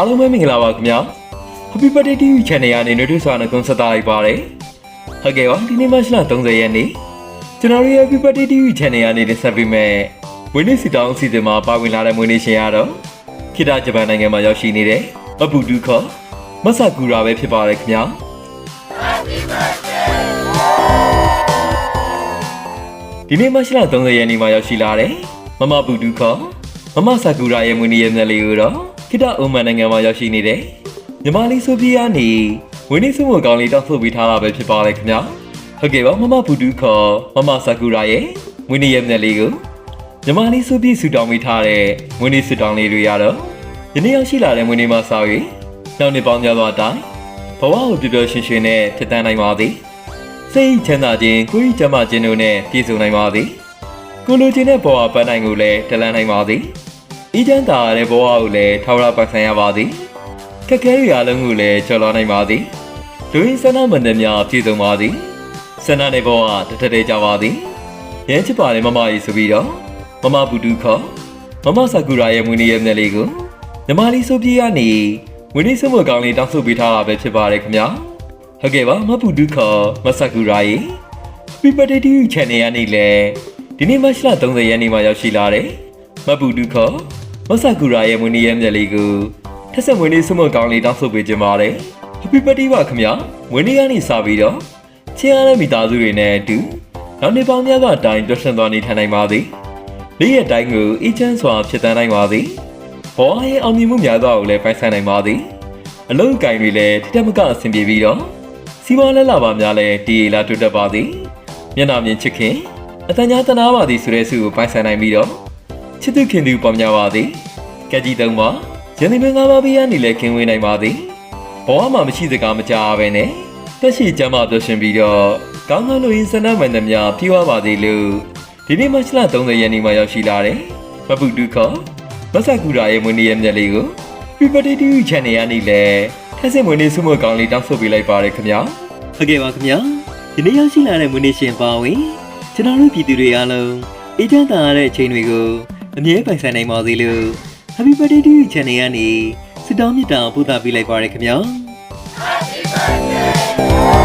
အားလုံးပဲမင်္ဂလာပါခင်ဗျာ Happy Birthday TV Channel ကနေနှွေးထွေးစွာနဲ့ကွန်ဆက်တာလိုက်ပါတယ်ဟုတ်ကဲ့ပါဒီနေ့မှရှလ30ရက်နေ့ကျွန်တော်တို့ရဲ့ Happy Birthday TV Channel ကနေတင်ဆက်ပေးမယ်ဝင်းနေစီတောင်းအစီအစဉ်မှာပါဝင်လာတဲ့မွေးနေ့ရှင်ရတော့ခိတဂျပန်နိုင်ငံမှာရောက်ရှိနေတဲ့မပူတူခေါ်မဆာကူရာပဲဖြစ်ပါတယ်ခင်ဗျာဒီနေ့မှရှလ30ရက်နေ့မှာရောက်ရှိလာတဲ့မမပူတူခေါ်မမဆာကူရာရဲ့မွေးနေ့ရဲ့မျက်လေးကိုတော့ ခိတအိုမန်နိုင်ငံမှာရောက်ရှိနေတဲ့ညီမလေးဆိုဖီယာနေဝင်းနေစုံမကောင်းလေးတောက်ထုတ်ပေးထားတာပဲဖြစ်ပါတယ်ခင်ဗျာဟုတ်ကဲ့ပါမမပူတူခေါ်မမဆာကူရာရဲ့မွေးနေ့ရဲ့မျက်လေးကိုညီမလေးစုပြည့်ဆူတောင်းပေးထားတဲ့မွေးနေ့ဆူတောင်းလေးတွေရတော့ယနေ့ရောက်ရှိလာတဲ့မွေးနေ့မှာစာ၍နောက်နှစ်ပေါင်းများစွာအတိုင်းဘဝကိုပျော်ပျော်ရွှင်ရွှင်နဲ့ဖြစ်တန်းနိုင်ပါသည်စိတ်ချမ်းသာခြင်းကိုယ်ဤကျမ်းမာခြင်းတို့နဲ့ပြည့်စုံနိုင်ပါသည်ကိုလိုချင်တဲ့ဘဝပန်းနိုင်ကိုလည်းတလန်းနိုင်ပါသည် ဤချမ်းသာရတဲ့ဘဝကိုလည်းထာဝရပတ်ဆိုင်ရပါသည်ခက်ခဲတွေအလုံးကိုလည်းကျော်လွှားနိုင်ပါသည်လူရင်းဆန္ဒမန္တများပြည့်စုံပါသည်ဆန္ဒနဲ့ဘဝတထတဲ့ကြပါသည်ရဲချစ်ပါတယ်မမကြီးဆိုပြီးတော့မမဘူတူခေါ်မမဆာကူရာရဲ့မွေးနေ့ရဲ့မျက်လေးကိုညီမလေးဆိုပြေးရနေမွေးနေ့ဆုမကောင်းလေးတောင်းဆိုပေးထားတာပဲဖြစ်ပါတယ်ခင်ဗျာဟုတ်ကဲ့ပါမဘူတူခေါ်မဆာကူရာရဲ့ Happy Birthday to you Channel ကနေလေဒီနေ့မတ်လ30ရက်နေ့မှာရောက်ရှိလာတဲ့မဘူတူခေါ် မဆာကူရာရဲ့မွေးနေ့ရဲ့မျက်လေးကိုထက်ဆက်မွေးနေ့ဆုမကောင်းလေးတောင်းဆိုပေးခြင်းပါတယ် Happy Birthday ပါခင်ဗျာမွေးနေ့ကနေစပြီးတော့ချစ်ရတဲ့မိသားစုတွေနဲ့အတူနောက်နေ့ပေါင်းများစွာအတိုင်းတွေ့ဆုံသွားနေထိုင်နိုင်ပါသည်နေ့ရက်တိုင်းကိုအေးချမ်းစွာဖြစ်တန်းနိုင်ပါသည်ဘဝရဲ့အောင်မြင်မှုများစွာကိုလည်းပိုင်ဆိုင်နိုင်ပါသည်အလုံးအကင်တွေလည်းတိတက်မကအဆင်ပြေပြီးတော့စီးပွားလက်လာပါများလည်းတည်ရလာတွေ့တတ်ပါသည်မျက်နှာမြင်ချစ်ခင်အတန်ညာတနာပါသည်ဆိုတဲ့ဆုကိုပိုင်ဆိုင်နိုင်ပြီးတော့ ချစ်သူခင်သူပေါ်များပါသည်ကက်ကြီးသုံးပါရန်ဒီမင်္ဂလာပါဘေးကနေလည်းခင်ဝေးနိုင်ပါသည်ဘဝမှာမရှိစကားမကြားပဲနဲ့တက်ရှိကျမ်းမာပြောရှင်ပြီးတော့ကောင်းကောင်းလို့ရင်စန္ဒမှန်သမျှပြေဝပါသည်လို့ဒီနေ့မတ်လ30ရက်နေ့မှာရောက်ရှိလာတယ်။မပူတူခေါ်မဆာကူရာရဲ့မွေးနေ့ရဲ့မျက်လေးကို People TV Channel ကနေလည်းထက်စင်မွေးနေ့ဆုမကောင်းလေးတောင်းဆိုပေးလိုက်ပါရခင်ဗျာ။ဟုတ်ကဲ့ပါခင်ဗျာ။ဒီနေ့ရောက်ရှိလာတဲ့မွေးနေ့ရှင်ပါဝင်ကျွန်တော်တို့ပြည်သူတွေအားလုံးအေးချမ်းသာရတဲ့အချိန်တွေကို အမြဲပိုင်ဆိုင်နိုင်ပါစေလို့ Happy Birthday TV Channel ကနေဆုတောင်းမြတ်တာပို့သပေးလိုက်ပါရခင်ဗျာ။